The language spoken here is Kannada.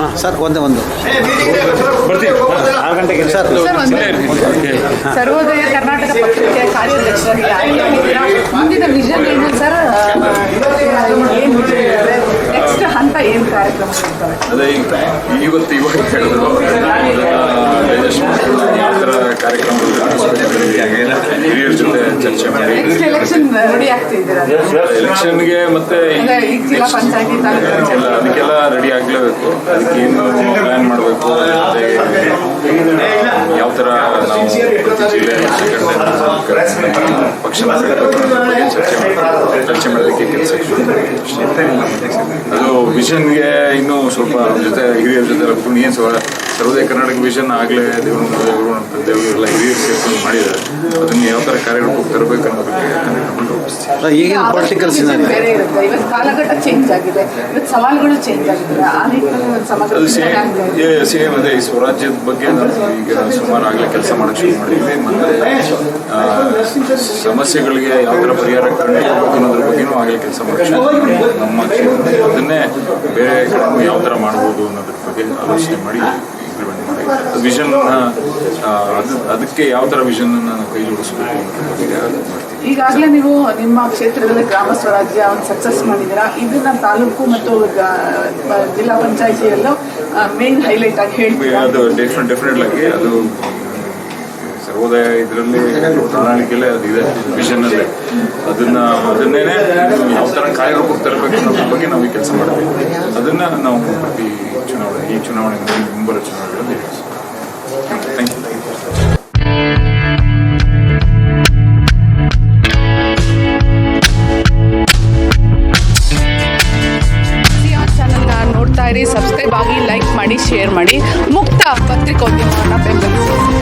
ಹಾಂ ಸರ್ ಒಂದೇ ಒಂದು ಆರು ಗಂಟೆಗೆ ಸರ್ ಸರ್ ಒಂದು ಸರ್ವೋದಯ ಕರ್ನಾಟಕ ಪಕ್ಷಕ್ಕೆ ಆಗಿದ್ದೀರಾ. ಮುಂದಿನ ವಿಷನ್ ಏನು ಸರ್ ನೆಕ್ಸ್ಟ್ ಹಂತ ಏನು ಕಾರ್ಯಕ್ರಮ ಅದೇ ಇವತ್ತು ಇವತ್ತು ಇವಾಗ ಹೇಳಿದ್ರು ಯಾವ ಥರ ಕಾರ್ಯಕ್ರಮಗಳು ಹಿರಿಯರ ಜೊತೆ ಚರ್ಚೆ ಮಾಡಿ. ಎಲೆಕ್ಷನ್ ರೆಡಿ ಆಗ್ತಿದ್ದೀರಾ ಎಲೆಕ್ಷನ್ಗೆ ಮತ್ತೆ ಜಿಲ್ಲಾ ಪಂಚಾಯತಿ ಅದಕ್ಕೆಲ್ಲ ರೆಡಿ ಆಗ್ಲೇಬೇಕು. ಅದಕ್ಕೆ ಏನು ಪ್ಲಾನ್ ಮಾಡಬೇಕು. ಯಾವ ಥರ ನಾವು ಜಿಲ್ಲೆ ಪಕ್ಷನ ಕಟ್ಟಬೇಕು ಅನ್ನೋದ್ರ ಬಗ್ಗೆ ಚರ್ಚೆ ಮಾಡಿ ಚರ್ಚೆ ಮಾಡೋದಕ್ಕೆ ಕೆಲಸ ಅದು ವಿಷನ್ಗೆ ಇನ್ನೂ ಸ್ವಲ್ಪ ಜೊತೆ ಹಿರಿಯರ ಜೊತೆ ಕೂತ್ಕೊಂಡು ಏನು ಸರ್ವೋದಯ ಕರ್ನಾಟಕ ವಿಷನ್ ಆಗಲೇ ದೇವರು ದೇವರು ಎಲ್ಲ ಹಿರಿಯರು ಸೇರ್ಕೊಂಡು ಮಾಡಿದ್ದಾರೆ. ಅದನ್ನು ಯಾವ ಥರ ಕಾರ್ಯರೂಪಕ್ಕೆ ತರಬೇಕು ಅನ್ನೋ ಬಗ್ಗೆ ತಗೊಂಡು ಹೋಗ್ತೀವಿ ಈಗಿನ ಪೊಲಿಟಿಕಲ್ ಬೇರೆ ಇರುತ್ತೆ. ಇವತ್ತು ಕಾಲಘಟ್ಟ ಚೇಂಜ್ ಆಗಿದೆ. ಇವತ್ತು ಸವಾಲುಗಳು ಚೇಂಜ್ ಆಗಿದೆ ಆ ನಿಟ್ಟಿನಲ್ಲಿ ಒಂದು ಸಮಗ್ರ ಅದು ಚಿಂತನೆ ಸೇಮ್ ಇದೆ. ಅದೇ ಈ ಸ್ವರಾಜ್ಯದ ಬಗ್ಗೆ ನಾವು ಈಗ ಸುಮಾರು ಆಗಲೇ ಕೆಲಸ ಮಾಡೋಕ್ಕೆ ಶುರು ಮಾಡಿದ್ವಿ. ಮತ್ತೆ ಸಮಸ್ಯೆಗಳಿಗೆ ಯಾವ ಥರ ಪರಿಹಾರ ಕಂಡುಹಿಡಿಯಬೇಕು ಅನ್ನೋದ್ರ ಬಗ್ಗೆನೂ ಆಗಲೇ ಕೆಲಸ ಮಾಡಿದ್ವಿ. ನಮ್ಮ ಕ್ಷೇತ್ರದಲ್ಲಿ. ಅದನ್ನೇ ಬೇರೆ ಕಡೆ ಯಾವ ಥರ ಮಾಡ್ಬೋದು ಅನ್ನೋದ್ರ ಬಗ್ಗೆ ಆಲೋಚನೆ ಮಾಡಿ ಇಂಪ್ಲಿಮೆಂಟ್ ಮಾಡಿ ವಿಷನ್ ಅದು ಅದಕ್ಕೆ ಯಾವ ಥರ ವಿಷನ್ ಕೈ ಜೋಡಿಸ್ಬೇಕು ಈಗಾಗಲೇ ನೀವು ನಿಮ್ಮ ಕ್ಷೇತ್ರದಲ್ಲಿ ಗ್ರಾಮ ಸ್ವರಾಜ್ಯ ಒಂದು ಸಕ್ಸಸ್ ಮಾಡಿದ್ದೀರಾ? ಇದನ್ನ ತಾಲೂಕು ಮತ್ತು ಜಿಲ್ಲಾ ಪಂಚಾಯತಿಯಲ್ಲೂ ಮೇನ್ ಹೈಲೈಟ್ ಆಗಿ ಹೇಳ್ತೀವಿ ಅದು ಡೆಫಿನೆಟ್ ಡೆಫಿನೆಟ್ ಆಗಿ ಅದು ಸರ್ವೋದಯ ಇದರಲ್ಲಿ ಪ್ರಣಾಳಿಕೆಯಲ್ಲೇ ಅದು ಇದೆ ವಿಷನ್ ಅಲ್ಲಿ. ಅದನ್ನ ಅದನ್ನೇನೆ ಯಾವ ಥರ ಕಾರ್ಯರೂಪಕ್ಕೆ ತರಬೇಕು ಅನ್ನೋದ್ರ ಬಗ್ಗೆ ನಾವು ಈ ಕೆಲಸ ಮಾಡ್ತೀವಿ. ಅದನ್ನ ನಾವು ಈ ಚುನಾವಣೆ ಮುಂಬರುವ ಚುನಾವಣೆಗಳಲ್ಲಿ ಥ್ಯಾಂಕ್ ಯು ಸಬ್ಸ್ಕ್ರೈಬ್ ಆಗಿ ಲೈಕ್ ಮಾಡಿ ಶೇರ್ ಮಾಡಿ. ಮುಕ್ತ ಪತ್ರಿಕೋದ್ಯಮವನ್ನು ಬೆಂಬಲಿಸಿ.